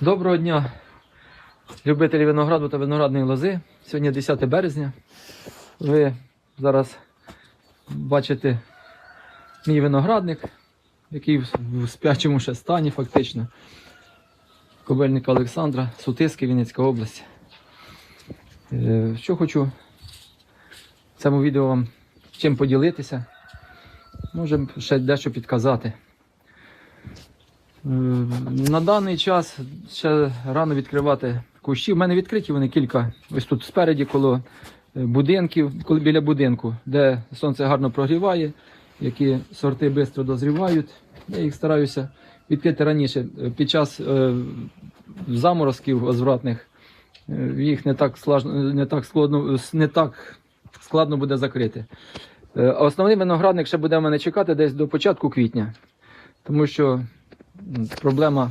Доброго дня, любителі винограду та виноградної лози. Сьогодні 10 березня. Ви зараз бачите мій виноградник, який в спячому ще стані, фактично. Кобельника Олександра, Сутиски, Вінницька область. Е, Що хочу в цьому відео вам чим поділитися. Може ще дещо підказати. На даний час ще рано відкривати кущі. У мене відкриті вони кілька. Ось тут спереді, коло е, будинків, коли біля будинку, де сонце гарно прогріває, які сорти швидко дозрівають. Я їх стараюся відкрити раніше. Е, Під час е, заморозків возвратних е, їх не так, не так, складно, не так складно буде закрити. Основний виноградник ще буде мене чекати десь до початку квітня. Тому що проблема